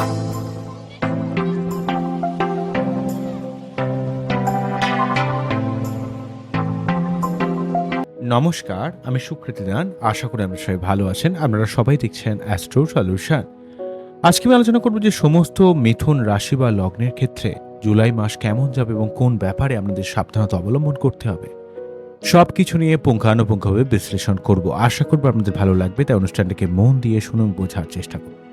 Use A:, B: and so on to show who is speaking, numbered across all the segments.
A: নমস্কার, আমি সুকৃতি দান আশা করি আপনারা সবাই ভালো আছেন। আপনারা সবাই দেখছেন অ্যাস্ট্রো সলিউশন আজকে আমি আলোচনা করব যে সমস্ত মিথুন রাশি বা লগ্নের ক্ষেত্রে জুলাই মাস কেমন যাবে এবং কোন ব্যাপারে আপনাদের সাবধানতা অবলম্বন করতে হবে। সব কিছু নিয়ে পুঙ্খানুপুঙ্খভাবে বিশ্লেষণ করব। আশা করব আপনাদের ভালো লাগবে, তাই অনুষ্ঠানটিকে মন দিয়ে শুনুন, বোঝার চেষ্টা করুন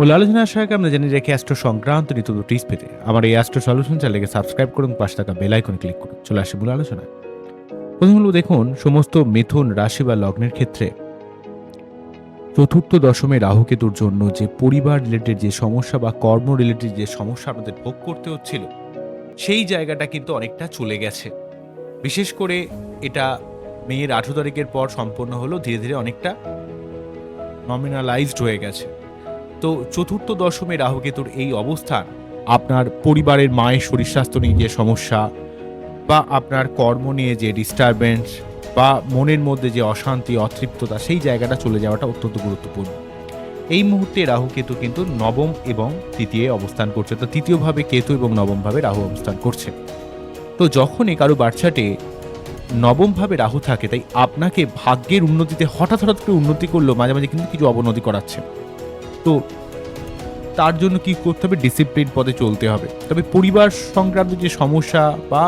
A: মূল আলোচনা আসার আগে আমরা জানি রেখে অ্যাস্ট্রো সংক্রান্ত নিত্য টিপস পেতে। আমার এই অ্যাস্ট্রো সলিউশন চ্যানেলকে সাবস্ক্রাইব করুন, পাশে থাকা বেল আইকনে ক্লিক করুন। চলে আসে মূল আলোচনা প্রথম হলো দেখুন, সমস্ত মিথুন রাশি বা লগ্নের ক্ষেত্রে চতুর্থ দশমে রাহুকেতুর জন্য যে পরিবার রিলেটেড যে সমস্যা বা কর্ম রিলেটেড যে সমস্যা আপনাদের ভোগ করতে হচ্ছিল, সেই জায়গাটা কিন্তু অনেকটা চলে গেছে। বিশেষ করে এটা মেয়ের আঠেরো তারিখের পর সম্পন্ন হলো, ধীরে ধীরে অনেকটা নমিনালাইজড হয়ে গেছে। তো চতুর্থ দশমে রাহুকেতুর এই অবস্থান, আপনার পরিবারের মায়ের শরীর স্বাস্থ্য নিয়ে যে সমস্যা, বা আপনার কর্ম নিয়ে যে ডিস্টারবেন্স বা মনের মধ্যে যে অশান্তি, অতৃপ্ততা, সেই জায়গাটা চলে যাওয়াটা অত্যন্ত গুরুত্বপূর্ণ। এই মুহূর্তে রাহু কেতু কিন্তু নবম এবং তৃতীয় অবস্থান করছে। তো তৃতীয়ভাবে কেতু এবং নবমভাবে রাহু অবস্থান করছে। তো যখনই কারও বাচ্চাটে নবমভাবে রাহু থাকে, তাই আপনাকে ভাগ্যের উন্নতিতে হঠাৎ হঠাৎ করে উন্নতি করলেও মাঝে মাঝে কিন্তু কিছু অবনতি করাচ্ছে। তো তার জন্য কি করতে হবে? ডিসিপ্লিন পথে চলতে হবে। তবে পরিবার সংক্রান্ত যে সমস্যা বা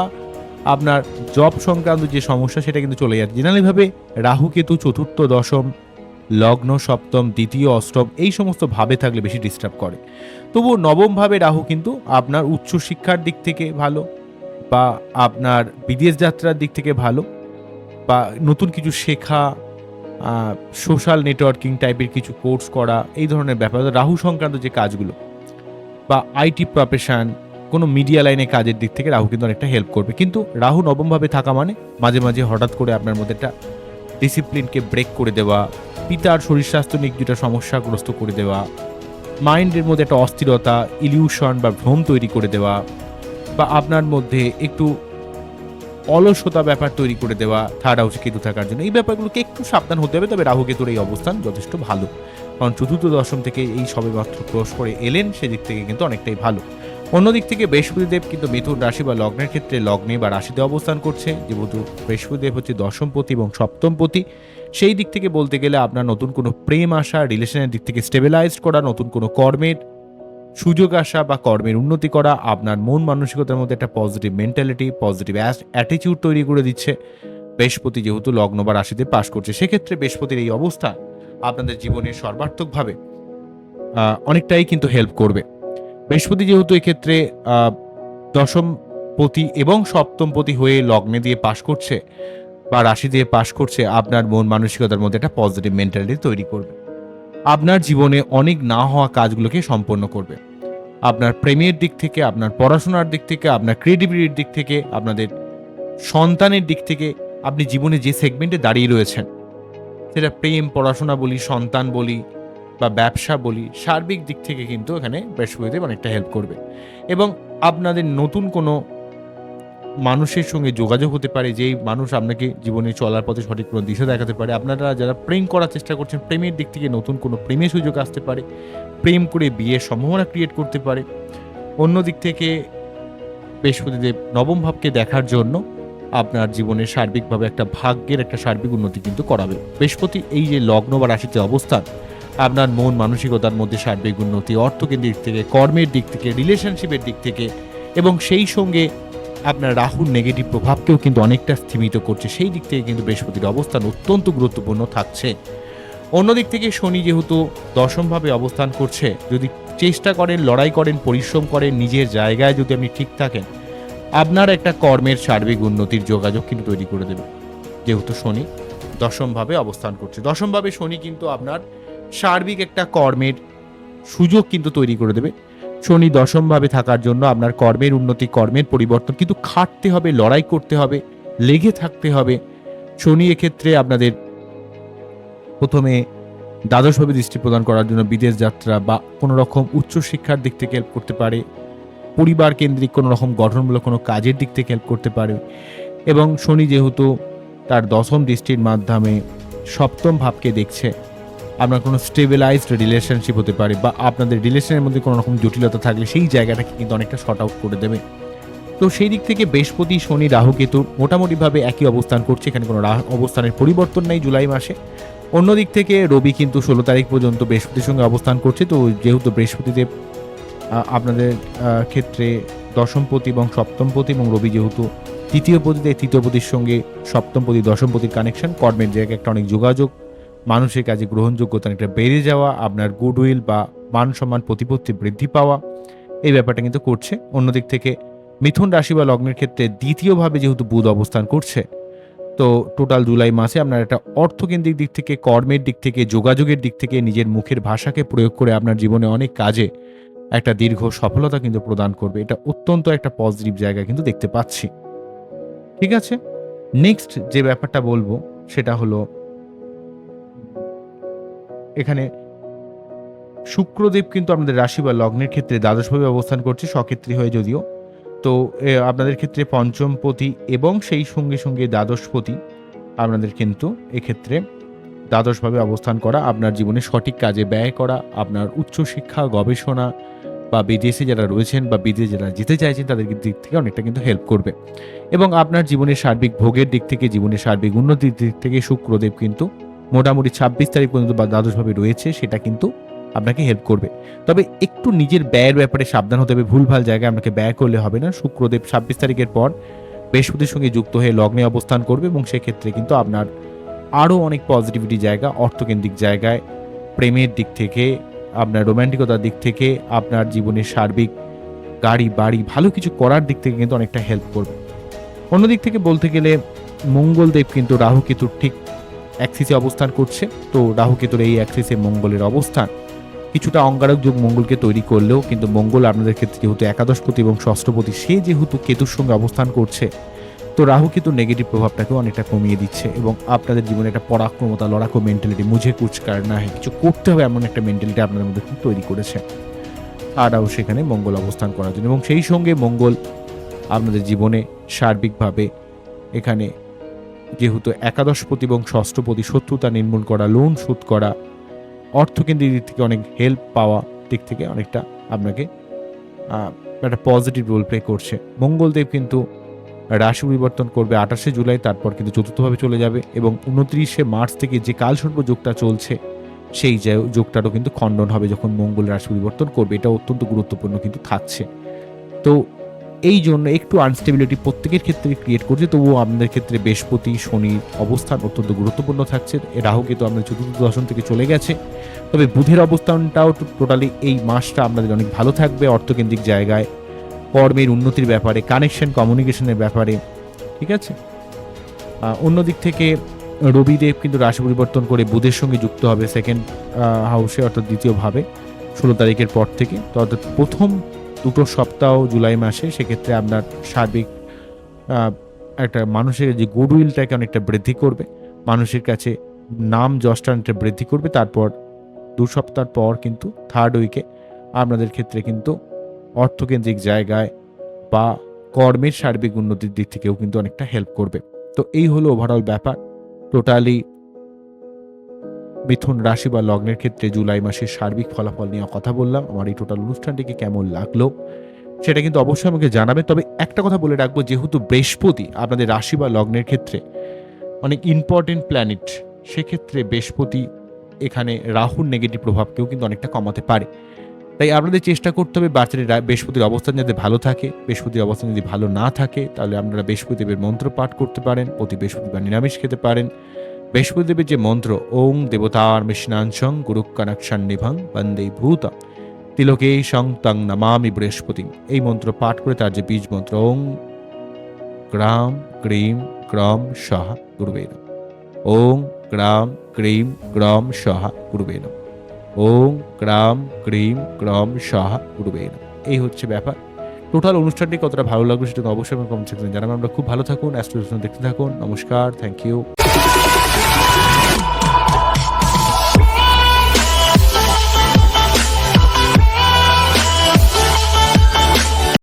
A: আপনার জব সংক্রান্ত যে সমস্যা, সেটা কিন্তু চলে যাচ্ছে। জেনারেলিভাবে রাহু কেতু চতুর্থ, দশম, লগ্ন, সপ্তম, দ্বিতীয়, অষ্টম, এই সমস্ত ভাবে থাকলে বেশি ডিস্টার্ব করে। তবুও নবম ভাবে রাহু কিন্তু আপনার উচ্চ শিক্ষার দিক থেকে ভালো বা আপনার বিদেশ যাত্রার দিক থেকে ভালো বা নতুন কিছু শেখা সোশ্যাল নেটওয়ার্কিং টাইপের কিছু কোর্স করা, এই ধরনের ব্যাপার। রাহু সংক্রান্ত যে কাজগুলো বা আইটি প্রফেশন কোনো মিডিয়া লাইনে কাজের দিক থেকে রাহু কিন্তু অনেকটা হেল্প করবে। কিন্তু রাহু নবমভাবে থাকা মানে মাঝে মাঝে হঠাৎ করে আপনার মধ্যে একটা ডিসিপ্লিনকে ব্রেক করে দেওয়া, পিতার শরীর স্বাস্থ্য নিয়ে কিছুটা সমস্যাগ্রস্ত করে দেওয়া মাইন্ডের মধ্যে একটা অস্থিরতা ইলিউশন বা ভ্রম তৈরি করে দেওয়া বা আপনার মধ্যে একটু অলসতা ব্যাপার তৈরি করে দেওয়া থার্ড হাউসে কেতু থাকার জন্য। এই ব্যাপারগুলোকে একটু সাবধান হতে হবে, তবে রাহু কেতুর এই অবস্থান যথেষ্ট ভালো। কারণ চতুর্থ দশম থেকে এই সবে মাত্র ক্রস করে এলেন, সেদিক থেকে কিন্তু অনেকটাই ভালো। অন্যদিক থেকে বৃহস্পতিদেব কিন্তু মিথুন রাশি বা লগ্নের ক্ষেত্রে লগ্নে বা রাশিতে অবস্থান করছে। যেহেতু বৃহস্পতিদেব হচ্ছে দশমপতি এবং সপ্তমপতি, সেই দিক থেকে বলতে গেলে আপনার নতুন কোনো প্রেম আসা রিলেশনের দিক থেকে স্টেবিলাইজড করা, নতুন কোনো কর্মের সুযোগ আসা বা কর্মের উন্নতি করা আপনার মন মানসিকতার মধ্যে একটা পজিটিভ মেন্টালিটি পজিটিভ অ্যাটিটিউড তৈরি করে দিচ্ছে। বৃহস্পতি যেহেতু লগ্ন বা রাশিতে পাশ করছে সেক্ষেত্রে বৃহস্পতির এই অবস্থা আপনাদের জীবনে সর্বার্থকভাবে অনেকটাই কিন্তু হেল্প করবে। বৃহস্পতি যেহেতু এক্ষেত্রে আহ, দশম পতি এবং সপ্তম পতি হয়ে লগ্নে দিয়ে পাশ করছে বা রাশি দিয়ে পাশ করছে আপনার মন মানসিকতার মধ্যে একটা পজিটিভ মেন্টালিটি তৈরি করবে। আপনার জীবনে অনেক না হওয়া কাজগুলোকে সম্পন্ন করবে। আপনার প্রেমের দিক থেকে, আপনার পড়াশোনার দিক থেকে, আপনার ক্রিয়েটিভিটির দিক থেকে, আপনাদের সন্তানের দিক থেকে আপনি জীবনে যে সেগমেন্টে দাঁড়িয়ে রয়েছেন, সেটা প্রেম, পড়াশোনা বলি, সন্তান বলি বা ব্যবসা বলি, সার্বিক দিক থেকে কিন্তু এখানে বৃহস্পতিদেব অনেকটা হেল্প করবে। এবং আপনাদের নতুন কোনো মানুষের সঙ্গে যোগাযোগ হতে পারে, যেই মানুষ আপনাকে জীবনে চলার পথে সঠিক কোনো দিশা দেখাতে পারে, আপনারা যারা প্রেম করার চেষ্টা করছেন, প্রেমের দিক থেকে নতুন কোনো প্রেমের সুযোগ আসতে পারে, প্রেম করে বিয়ের সম্ভাবনা ক্রিয়েট করতে পারে। অন্য দিক থেকে বৃহস্পতিদেব নবম ভাবকে দেখার জন্য আপনার জীবনের সার্বিকভাবে একটা ভাগ্যের একটা সার্বিক উন্নতি কিন্তু করাবে। বৃহস্পতি এই যে লগ্ন বা রাশিতে অবস্থান, আপনার মন মানসিকতার মধ্যে সার্বিক উন্নতি অর্থকের দিক থেকে, কর্মের দিক থেকে রিলেশনশিপের দিক থেকে এবং সেই সঙ্গে আপনার রাহুর নেগেটিভ প্রভাবকেও কিন্তু অনেকটা স্থিমিত করছে। সেই দিক থেকে কিন্তু বৃহস্পতির অবস্থান অত্যন্ত গুরুত্বপূর্ণ থাকছে। অন্যদিক থেকে শনি যেহেতু দশমভাবে অবস্থান করছে, যদি চেষ্টা করেন, লড়াই করেন, পরিশ্রম করেন, নিজের জায়গায় যদি আপনি ঠিক থাকেন, আপনার একটা কর্মের সার্বিক উন্নতির যোগাযোগ কিন্তু তৈরি করে দেবে। যেহেতু শনি দশমভাবে অবস্থান করছে। দশমভাবে শনি কিন্তু আপনার সার্বিক একটা কর্মের সুযোগ কিন্তু তৈরি করে দেবে। শনি দশমভাবে থাকার জন্য আপনার কর্মের উন্নতি, কর্মের পরিবর্তন কিন্তু খাটতে হবে, লড়াই করতে হবে, লেগে থাকতে হবে। শনি এক্ষেত্রে আপনাদের প্রথমে দ্বাদশভাবে দৃষ্টি প্রদান করার জন্য বিদেশ যাত্রা বা কোনো রকম উচ্চশিক্ষার দিক থেকে হেল্প করতে পারে। পরিবার কেন্দ্রিক কোনো রকম গঠনমূলক কোনো কাজের দিক থেকে হেল্প করতে পারে। এবং শনি যেহেতু তার দশম দৃষ্টির মাধ্যমে সপ্তম ভাবকে দেখছে আপনার কোনো স্টেবিলাইজড রিলেশনশিপ হতে পারে বা আপনাদের রিলেশনের মধ্যে কোনো রকম জটিলতা থাকলে সেই জায়গাটাকে কিন্তু অনেকটা শর্ট আউট করে দেবে। তো সেই দিক থেকে বৃহস্পতি, শনি, রাহু, কেতু মোটামুটিভাবে একই অবস্থান করছে। এখানে কোনো রাহ- অবস্থানের পরিবর্তন নেই জুলাই মাসে। অন্য দিক থেকে রবি কিন্তু ষোলো তারিখ পর্যন্ত বৃহস্পতির সঙ্গে অবস্থান করছে। তো যেহেতু বৃহস্পতিদেব আপনাদের ক্ষেত্রে দশমপতি এবং সপ্তমপতি এবং রবি যেহেতু তৃতীয় পতিতে, তৃতীয় সঙ্গে সপ্তমপতি, দশমপতির কানেকশন কর্মের জায়গায় একটা অনেক যোগাযোগ মানুষের কাজে গ্রহণযোগ্যতা অনেকটা বেড়ে যাওয়া, আপনার গুডউইল বা মান সম্মান প্রতিপত্তি বৃদ্ধি পাওয়া, এই ব্যাপারটা কিন্তু করছে। অন্যদিক থেকে মিথুন রাশি বা লগ্নের ক্ষেত্রে দ্বিতীয়ভাবে যেহেতু বুধ অবস্থান করছে, তো টোটাল জুলাই মাসে আপনার একটা অর্থকেন্দ্রিক দিক থেকে, কর্মের দিক থেকে, যোগাযোগের দিক থেকে নিজের মুখের ভাষাকে প্রয়োগ করে আপনার জীবনে অনেক কাজে একটা দীর্ঘ সফলতা কিন্তু প্রদান করবে। এটা অত্যন্ত একটা পজিটিভ জায়গা কিন্তু দেখতে পাচ্ছি। ঠিক আছে? নেক্সট যে ব্যাপারটা বলব, সেটা হলো এখানে শুক্রদেব কিন্তু আমাদের রাশি বা লগ্নের ক্ষেত্রে দ্বাদশভাবে অবস্থান করছে, সক্ষেত্রী হয়ে যদিও। তো আপনাদের ক্ষেত্রে পঞ্চমপতি এবং সেই সঙ্গে সঙ্গে দ্বাদশপতি আপনাদের কিন্তু এক্ষেত্রে দ্বাদশভাবে অবস্থান করা, আপনার জীবনে সঠিক কাজে ব্যয় করা, আপনার উচ্চশিক্ষা, গবেষণা বা বিদেশে যারা রয়েছেন বা বিদেশে যারা যেতে চাইছেন, তাদের দিক থেকে অনেকটা কিন্তু হেল্প করবে। এবং আপনার জীবনের সার্বিক ভোগের দিক থেকে, জীবনের সার্বিক উন্নতির দিক থেকে শুক্রদেব কিন্তু মোটামুটি ছাব্বিশ তারিখ পর্যন্ত বা দ্বাদশভাবে রয়েছে, সেটা কিন্তু আপনাকে হেল্প করবে। তবে একটু নিজের ব্যয়ের ব্যাপারে সাবধান হতে হবে, ভুলভাল জায়গায় আপনাকে ব্যয় করলে হবে না। শুক্রদেব ছাব্বিশ তারিখের পর বৃহস্পতির সঙ্গে যুক্ত হয়ে লগ্নে অবস্থান করবে এবং সেক্ষেত্রে কিন্তু আপনার আরও অনেক পজিটিভিটি জায়গা, অর্থকেন্দ্রিক জায়গায়, প্রেমের দিক থেকে, আপনার রোম্যান্টিকতার দিক থেকে, আপনার জীবনের সার্বিক গাড়ি, বাড়ি, ভালো কিছু করার দিক থেকে কিন্তু অনেকটা হেল্প করবে। অন্যদিক থেকে বলতে গেলে মঙ্গলদেব কিন্তু রাহু কেতুর ঠিক অ্যাক্সিসে অবস্থান করছে। তো রাহু কেতুর এই অ্যাক্সিসে মঙ্গলের অবস্থান। কিছুটা অঙ্গারক যুগ মঙ্গলকে তৈরি করলেও কিন্তু মঙ্গল আপনাদের ক্ষেত্রে যেহেতু একাদশপতি এবং ষষ্ঠপতি সে যেহেতু কেতুর সঙ্গে অবস্থান করছে, তো রাহু নেগেটিভ প্রভাবটাকেও অনেকটা কমিয়ে দিচ্ছে এবং আপনাদের জীবনে একটা পরাক্রমতা, লড়াকু মেন্টালিটি মুঝে কুচ কার না, কিছু করতে হবে এমন একটা মেন্টালিটি আপনাদের মধ্যে তৈরি করেছে। আরও সেখানে মঙ্গল অবস্থান করার জন্য। এবং সেই সঙ্গে মঙ্গল আপনাদের জীবনে সার্বিকভাবে এখানে যেহেতু একাদশপতি এবং ষষ্ঠপতি শত্রুতা নির্মূল করা লোন শোধ করা, অর্থকেন্দ্রিক দিক থেকে অনেক হেল্প পাওয়া দিক থেকে অনেকটা আপনাকে একটা পজিটিভ রোল প্লে করছে। মঙ্গলদেব কিন্তু রাশি পরিবর্তন করবে আঠাশে জুলাই, তারপর কিন্তু চতুর্থভাবে চলে যাবে এবং উনত্রিশে মার্চ থেকে যে কালসর্প যোগটা চলছে, সেই যোগটারও কিন্তু খণ্ডন হবে যখন মঙ্গল রাশি পরিবর্তন করবে। এটা অত্যন্ত গুরুত্বপূর্ণ কিন্তু থাকছে। তো এই জন্য একটু আনস্টেবিলিটি প্রত্যেকের ক্ষেত্রে ক্রিয়েট করছে। তবুও আপনাদের ক্ষেত্রে বৃহস্পতি শনির অবস্থান অত্যন্ত গুরুত্বপূর্ণ থাকছে। রাহু কিন্তু আমাদের চতুর্থ দর্শন থেকে চলে গেছে। তবে বুধের অবস্থানটাও টোটালি এই মাসটা আপনাদের অনেক ভালো থাকবে অর্থকেন্দ্রিক জায়গায়, কর্মের উন্নতির ব্যাপারে কানেকশন কমিউনিকেশনের ব্যাপারে, ঠিক আছে? অন্যদিক থেকে রবিদেব কিন্তু রাশি পরিবর্তন করে বুধের সঙ্গে যুক্ত হবে সেকেন্ড হাউসে অর্থাৎ দ্বিতীয়ভাবে ষোলো তারিখের পর থেকে। তো অর্থাৎ প্রথম দুটো সপ্তাহ জুলাই মাসে, সেক্ষেত্রে আপনার সার্বিক একটা মানুষের যে গুডউইলটাকে অনেকটা বৃদ্ধি করবে, মানুষের কাছে নাম যশটা অনেকটা বৃদ্ধি করবে, তারপর দু সপ্তাহ পর কিন্তু থার্ড উইকে আপনাদের ক্ষেত্রে কিন্তু অর্থকেন্দ্রিক জায়গায় বা কর্মের সার্বিক উন্নতির দিক থেকেও কিন্তু অনেকটা হেল্প করবে। তো এই হলো ওভারঅল ব্যাপার। টোটালি মিথুন রাশি বা লগ্নের ক্ষেত্রে জুলাই মাসের সার্বিক ফলাফল নিয়ে কথা বললাম। আমার এই টোটাল অনুষ্ঠানটিকে কেমন লাগল? সেটা কিন্তু অবশ্যই আমাকে জানাবে তবে একটা কথা বলে রাখব, যেহেতু বৃহস্পতি, আপনাদের রাশি বা লগ্নের ক্ষেত্রে অনেক ইম্পর্টেন্ট প্ল্যানেট সেক্ষেত্রে বৃহস্পতি এখানে রাহুর নেগেটিভ প্রভাবকেও কিন্তু অনেকটা কমাতে পারে। তাই আপনাদের চেষ্টা করতে হবে বাচ্চাদের বৃহস্পতির অবস্থান যাতে ভালো থাকে। বৃহস্পতির অবস্থান যদি ভালো না থাকে, তাহলে আপনারা বৃহস্পতিদেবের মন্ত্র পাঠ করতে পারেন, প্রতি বৃহস্পতিবার নিরামিষ খেতে পারেন। বৃহস্পতিদেবের যে মন্ত্র ওং দেবতার মিশনাংশং গুরু কানাক্ষান নিভং বন্দে ভূত তিলকে সং তং নমামি বৃহস্পতি এই মন্ত্র পাঠ করে তার যে বীজ মন্ত্র ওং গ্রাম ক্রিম ক্রম সহ গুরুবে নমঃ। ওং গ্রাম ক্রিম ক্রম সহ গুরুবে নমঃ। ওং গ্রাম ক্রিম ক্রম সহ গুরুবে নমঃ। এই হচ্ছে ব্যাপার টোটাল অনুষ্ঠানটি কতটা ভালো লাগল সেটা অবশ্যই কমেন্ট সেকশনে জানাবেন আমরা খুব ভালো থাকুন অ্যাস্ট্রোলজি দেখতে থাকুন নমস্কার থ্যাংক ইউ